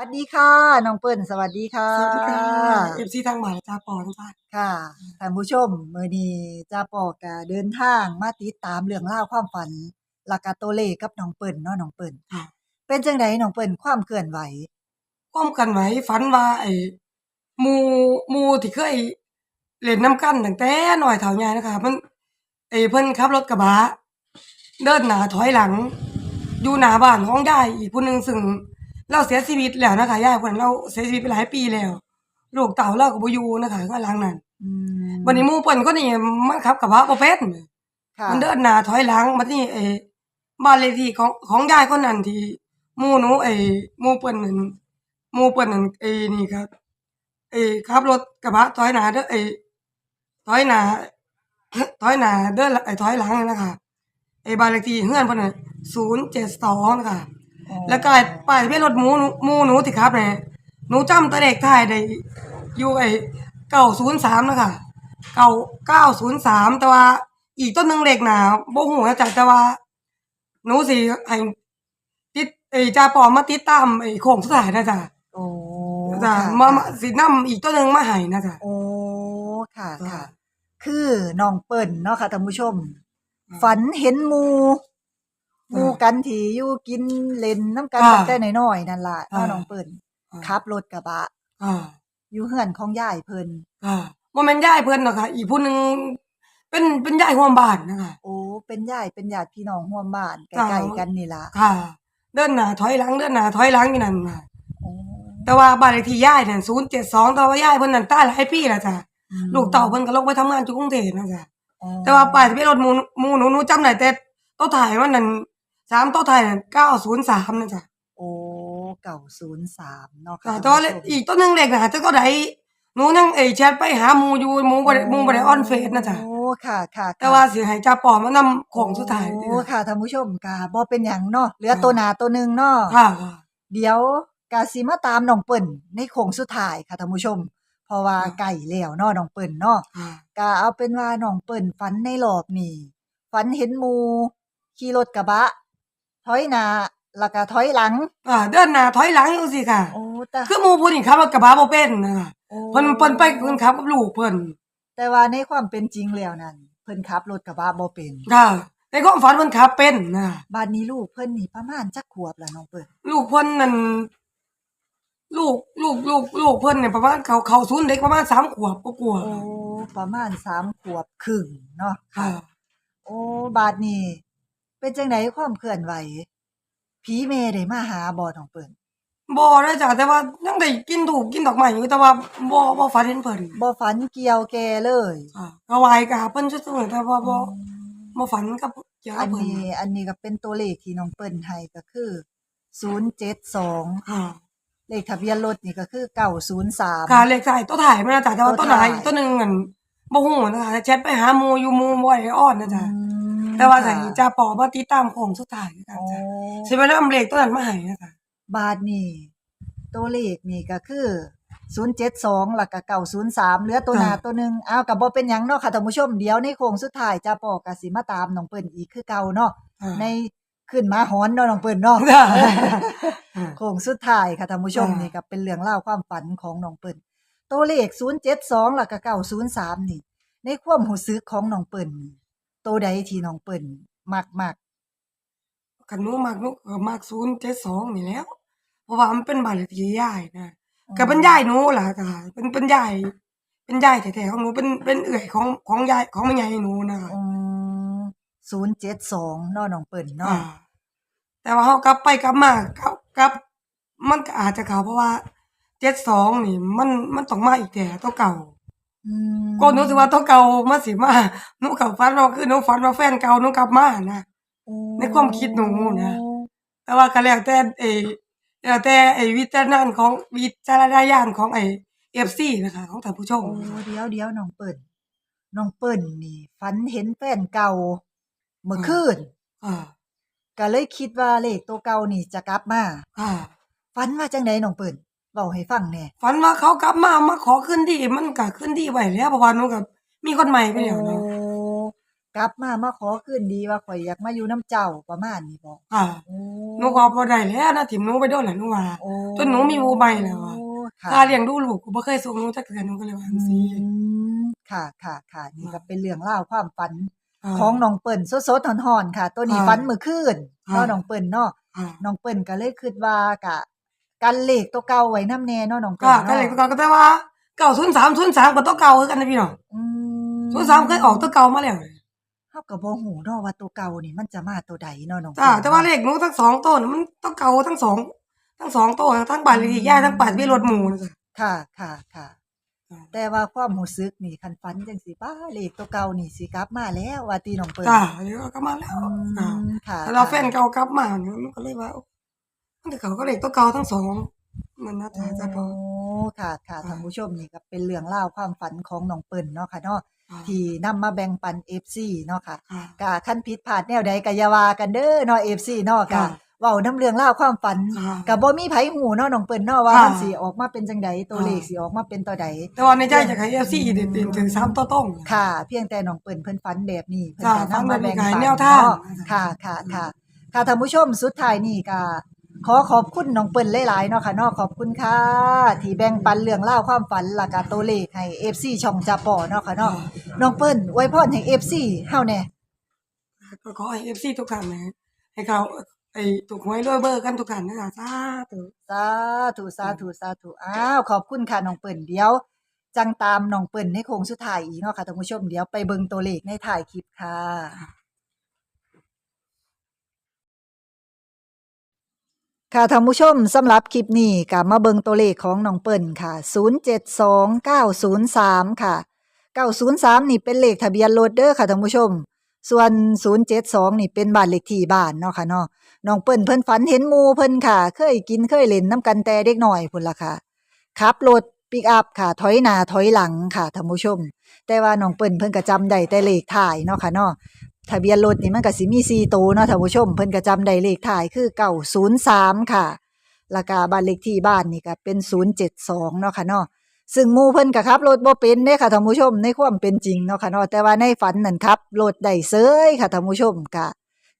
วัสดีค่ะน้องเปิ้ลสวัสดีค่ะสวัสดีค่ะเอฟซีทางหมายจ้าปอนจ้าค่ะท่านผู้ชมมื้อนี้จ้าปอกะเดินทางมาติดตามเรื่องราวความฝันแลากาโตวเลขกับน้องเปิ้ลเนาะน้องเปิ้ลค่ะเป็นจังไดน้องเปิ้ลความเคลื่อนไหวก้มกันไว้ฝันว่าไอ้หมูหมูที่เคยเล่นน้ำกันตั้งแต่น้อยเท่าใหญ่นะคะมันไอ้เพิ่นขับรถกระบะเดินหน้าถอยหลัง อยู่หน้าบ้านของยายอีกผู้หนึงซึ่ง เราเสียชีวิตแล้วนะคะยายคนนั้นเราเสียชีวิตไปหลายปีแล้วลูกเต่าเราก็บ่อยู่นะคะก็หลังนั้นอืมวันนี้หมู่เพิ่นก็นี่มันขับกระบะบ่เป็นค่ะมันเดินหน้าถอยหลังมาที่ไอ้บ้านเลขที่ของของยายคนนั้นที่หมู่หนูไอ้หมู่เปิ้นนั่นหมู่เปิ้นนั่นไอ้นี่ครับไอ้ขับรถกระบะถอยหน้าเด้อไอ้ถอยหน้าถอยหน้าเดินไอ้ถอยหลังนั่นนะคะไอ้บ้านเลขที่เฮือนเพิ่นน่ะ072นะคะ แล้วก็ไอ้ป้ายทะเบียนรถหมูหนูหมู่หนูที่ขับเนี่ยหนูจำตัวเลขท้ายได้อยู่ไอ้903นะคะ9903แต่ว่าอีกต้นหนึงเลขหนาบ่ฮู้นะจ๊ะแต่ว่าหนูสิให้ติดไอ้จ่าปอมาติดตามไอ้โค้งสุดท้ายนะจ๊ะโอ้จ้ะค่ะมามาสินํอีกต้นหนึงมาให้นะจ๊ะ โอ้ค่ะจ้ะค่ะ คือน้องเปิ้ลเนาะค่ะท่านผู้ชมอืมฝันเห็นหมู่ หมู่อ่ากันที่อยู่กินเล่นน้ำกันอ่าตั้งแต่น้อยๆนั่นล่ะเนาะอ่าน้องเปิ้ลอ่าขับรถกระบะ อ่า อยู่เฮือนของยายเพิ่นอ่าบ่แม่นยายเพิ่นหรอกค่ะ อีกผู้หนึงเป็นเป็นยายร่วมบ้านนะคะ โอ้เป็นญาติเป็นญาติพี่น้องร่วมบ้านใกจ้ะล้ๆกันนี่ล่ะค่ะ เดินหน้าถอยหลังเดินหน้าถอยหลังอยู่นั่นน่ะโอ้แต่ว่าบ้านเลขที่ยายนั่น072แต่ว่ายายเพิ่นนั่นตายหลายปีแล้วจ้ะอืมลูกเต่าเพิ่นก็ลงไปทำงานอยู่กรุงเทพนะจ๊ะอ๋อแต่ว่าป้ายทะเบียนรถหมูหมูหนูหนูจำได้แต่โต๊ะถ่ายมันนั่น สามโต๊ะถ่ายนั่นเก้าศูนย์สามนะจ๊ะโอ้เก่าศูนย์สามเนาะค่ะค่ะแต่ว่าท่านผู้ชมอีกต้นหนึงเด็กนะจะก็ได้หนูยังเอยแชทไปหาหมูอยู่หมูบ่ได้หมูบ่ได้ออนเฟซนะจ๊ะโอ้ค่ะค่ะค่ะแต่ว่าสิให้จ่าปอมานำของสุดท้ายโอ้ค่ะท่านผู้ชมกะบ่เป็นหยังเนาะเหลือตัวหนาตัวหนึงเนาะค่ะ เดี๋ยวกะสิมาตามน้องเปิ้นในโค้งสุดท้ายค่ะท่านผู้ชม เพราะว่าค่ะใกล้แล้วเนาะน้องเปิ้นเนาะค่ะก็เอาเป็นว่าน้องเปิ้นฝันในรอบนี้ฝันเห็นหมู่ขี่รถกระบะ ถอยหน้าแล้วก็ถอยหลังอ่าเดินหน้าถอยหลังอยู่สิค่ะ โอ้แต่คือหมูผู้นี่ขับรถกระบะบ่เป็นนะคะโอ้เพิ่นเพิ่นไปเพิ่นขับกับลูกเพิ่นแต่ว่าในความเป็นจริงแล้วนั่นเพิ่นขับรถกระบะบ่เป็นค่ะในความฝันเพิ่นขับเป็นนะคะบ้านนี้ลูกเพิ่นนี่ประมาณจักขวบแล้วน้องเปิ้นลูกเพิ่นนั่นลูกลูกลูกลูกเพิ่นเนี่ยประมาณเขาเขาศูนย์เด็กประมาณสามขวบก็กลัวาโอ้ประมาณสามขวบครึ่งเนาะค่ะ โอ้บาดนี้ เป็นจังไดความเคลื่อนไหวผีเมได้มาหาบ่น้องเปิ้นบ่ได้จ้ะแต่ว่ายังได้กินถูกกินดอกไม้อยู่แต่ว่าบ่บ่ฝันเห็นเพิ่นบ่ฝันเกี่ยวแกเลยอ่าก็ไหวกะเพิ่นซื่อๆแต่ว่าบ่บ่ฝันกับเกี่ยวอักับนเพิ่นนี้ อันนี้ก็เป็นตัวเลขที่น้องเปิ้นให้ก็คือ072ค่ะเลขทะเบียนรถนี่ก็คือ903ค่ะเลขท้ายตัวถ่ายมันนะจ้ะแต่ว่าตัตัววถ่าถ่ายยอีกตัวหนึงนั่นบ่ฮู้นะคะแชทไปหาหมู่อยู่หมู่บ่ได้ออนนะจ๊ะอืม แต่ว่าใส่ค่ะจะปอมาติดตามของสุดท้ายคือกันโอ้จ้ะสิไปนำเลขตัวนั้นมาให้นะจ๊ะบาทนี่ตัวเลขนี่ก็คือ072แล้วก็903เหลือตัวหน้าตัวหนึงอ้าวก็บ่เป็นหยังเนาะค่ะท่านผู้ชมเดี๋ยวในโค้งสุดท้ายจะปอกก็สิมาตามน้องเปิ้นอีกคือเก่าเนาะอ่าในขึ้นมาหอนเนาะน้องเปิ้นเนาะจ้ะโค้งสุดท้ายค่ะท่านผู้ชมอ่านี่นี่ก็เป็นเรื่องเล่าวความฝันของน้องเปิ้นตัวเลข072แล้วก็903นี่ ในความรู้สึกของน้องเปิ้นนี่ ตัวใดที่น้องเปิ้นมักมักกันหนูมักหนูก็มัก072นี่แหล้ว เพราะว่ามันเป็นบ้านเลขที่ยายนะก็เป็นยายหนูล่ะค่ะเป็นเป็นยายเป็นยายแท้ๆของหนูเป็นเป็นเอื้อยของของยายของแม่ใหญ่หนูนะคะอืม072เนาะน้องเปิ้นอ่าเนาะแต่ว่าเฮากลับไปกลับมากลับกลับ มันก็อาจจะเข้าเพราะว่า72นี่ มันมันต้องมาอีกแต่ตัวเก่าอืม ก็หนูสิว่าตัวเก่ามาสิมาหนูก็ฝันว่าคือหนูฝันว่าแฟนเก่าหนูกลับมานะโอ้ในความคิดหนูนะแต่ว่าก็แล้วแต่ไอ้แล้วแต่ไอ้วิจารณญาณของวิจารณญาณของไอ้ FC นะคะของท่านผู้ชมโอ้เดี๋ยวเดี๋ยวน้องเปิ้นน้องเปิ้นนี่ฝันเห็นแฟนเก่าเมื่อคืนอ่าก็เลยคิดว่าเลขตัวเก่านี่จะกลับมาอ่าฝันว่าจังไดน้องเปิ้น เว้าให้ฟังแหน่ฝันว่าเขากลับมามาขอขึ้นดีมันก็ขึ้นดีไว้แล้วเพราะว่าหนูกับมีคนใหม่ไปแล้วเนาะกลับมามาขอคืนดีว่าข่อยอยากมาอยู่น้ำเจ้าประมาณนี้บ่ค่ะโอ้หนูก็บ่ได้แล้วนะถิ่มหนูไปโดนแหละหนูว่า โอ้จนหนูมีผู้ใหม่แล้วอะค่ะค่าเลี้ยงดูลูกก็บ่เคยส่งหนูจักเทื่อหนูก็เลยว่าจังซี่อืมค่ะค่ะค่ะนี่ก็เป็นเรื่องเล่าวความฝันค่ะของน้องเปิ้นสดๆหอนๆค่ะ ตัวนี้ค่ะฝันมื้อคืนค่ะเนาะน้องเปิ้นเนาะค่ะน้องเปิ้นก็เลยคิดว่ากะ กันเลขตัวเก่าไว้นำแน่เนาะน้องเปิ้ก็นก็เลยเนาะก็แต่ว่า903 03ก็ตัวเก่าคือกันนะพี่น้องอืม03เคยออกตัวเก่ามาแล้วเฮาก็บ่ฮู้เนาะว่าตัวเก่านี่มันจะมาตัวใดเนาะน้องจ้าเปิ้นแต่ว่าเลขหนูทั้งสองตัวน่ะมันตัวเก่าทั้งสองทั้งสองตัวทั้งบ้านเลขที่ย่ายทั้งบ้านมีรถหมู่นะจ้ะค่ะค่ะค่ะแต่ว่าความรู้สึกนี่คันฝันจังซี่ป้าเลขตัวเก่านี่สิกลับมาแล้วว่าติน้องเปิ้นจ้าเดี๋ยวก็มาแล้วอืค่ะมค่ะแต่เราแฟนเก่ากลับมาเนี่ยมันก็เลยว่า มันแต่เขาก็เลขตัวเก่าทั้งสองนั่นนะจ้าจ้าพอ โอ้ค่ะค่ะค่ะท่านผู้ชมนี่ก็เป็นเรื่องเล่าวความฝันของน้องเปิ้นเนาะค่ะเนาะค่ะที่นำมาแบ่งปัน FC เนาะค่ะค่ะ กะคันผิดพลาดแนวใดก็อย่าว่ากันเด้อเนาะ FC เนาะกะค่ะ เว้านํเรื่องเล่าวความฝันค่ะก็บ่มีไผฮู้เนาะน้องเปิ้นเนาะว่าค่ะมันสิออกมาเป็นจังใดตัวค่ะเลขสิออกมาเป็นตัวใด แต่ว่าในใจอยากให้เอฟซีเด็ดถึงสามตัวต้อง ค่ะ เพียงแต่น้องเปิ้นเพิ่นฝันแบบนี้เพิ่นค่ะก็ฝันนำแบมาบนี้แบ่งก็ให้ปันแนวทาง เนาะค่ะค่ะค่ะค่ะท่านผู้ชมสุดท้ายนี่ก็ ขอขอบคุณน้องเปิ้นหลายๆเนาะค่ะเนาะขอบคุณค่ะ ที่แบ่งปันเรื่องเล่าวความฝันแล้วก็ตัวเลขให้ FC ช่องจาปอเนาะค่ะเนาะน้องเปิ้นอวยพรให้ FC เฮาแน่ก็ขอให้เอฟซีทุกท่านนะให้เขาไอ้ถูกหวยรวยเบอร์กันทุกท่านนะคะสาธุสาธุสาธุสาธุอ้าวขอบคุณค่ะน้องเปิ้นเดี๋ยว จังตามน้องเปิ้นในโค้งสุดท้ายอีกเนาะค่ะท่านผู้ชมเดี๋ยวไปเบิ่งตัวเลขในถ่ายคลิปค่ะ ค่ะท่านผู้ชมสำหรับคลิปนี้ก็มาเบิงตัวเลขของน้องเปิ้นค่ะ 072903 ค่ะ 903 นี่เป็นเลขทะเบียนรถเด้อค่ะท่านผู้ชม ส่วน 072 นี่เป็นบ้านเลขที่บ้านเนาะค่ะเนาะน้องเปิ้นเพิ่นฝันเห็นหมูเพิ่นค่ะ เคยกินเคยเล่นน้ำกันแต่เด็กหน้อยพุ่นล่ะค่ะขับรถปิกอัพค่ะถอยหน้าถอยหลังค่ะท่านผู้ชม แต่ว่าน้องเปิ้นเพิ่นก็จำได้แต่เลขท้ายเนาะค่ะเนาะ ทะเบียนรถนี่มันก็สิมี4ตัวเนาะท่านผู้ชม เพิ่นก็จำได้เลขท้ายคือ903ค่ะแล้วก็บ้านเลขที่บ้านนี่ก็เป็น 072เนาะค่ะเนาะซึ่งหมู่เพิ่นก็ขับรถบ่เป็นเด้ค่ะท่านผู้ชมในความเป็นจริงเนาะค่ะเนาะแต่ว่าในฝันนั่นขับรถได้เซยค่ะท่านผู้ชมก็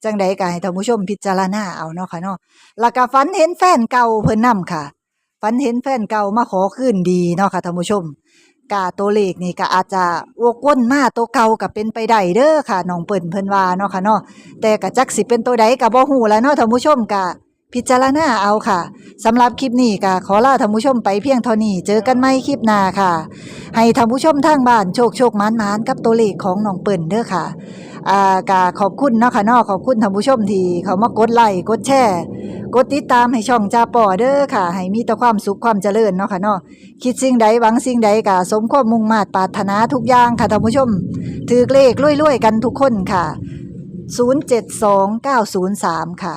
จังใดก็ให้ท่านผู้ชมพิจารณาเอาเนาะค่ะเนาะแล้วก็ฝันเห็นแฟนเก่าเพิ่นนํค่ะฝันเห็นแฟนเก่ามาขอคืนดีเนาะค่ะท่านผู้ชม กะตัวเลขนี่ก็อาจจะวกวนมาตัวเก่าก็เป็นไปได้เด้อค่ะน้องเปิ่นเพิ่นว่าเนาะค่ะเนาะแต่ก็จักสิเป็นตัวใดก็บ่ฮู้แล้วเนาะท่านผู้ชมก็ พิจารณาเอาค่ะสำหรับคลิปนี้ก็ขอลาท่านผู้ชมไปเพียงเท่านี้เจอกันใหม่คลิปหน้าค่ะ ให้ท่านผู้ชมทางบ้านโชคโชคมานมานกับตัวเลขของน้องเปิ้นเด้อค่ะอ่าก็ขอบคุณเนาะค่ะนาะขอบคุณท่านผู้ชมที่เขามากดไลค์กดแชร์กดติดตามให้ช่องจาปอเด้อค่ะ ให้มีแต่ความสุขความเจริญเนาะค่ะนาะคิดสิ่งใดหวังสิ่งใดก็สมความมุ่งมาตรปรารถนาทุกอย่างค่ะท่านผู้ชม ถือเลขรวยๆกันทุกคนค่ะ 072903 ค่ะ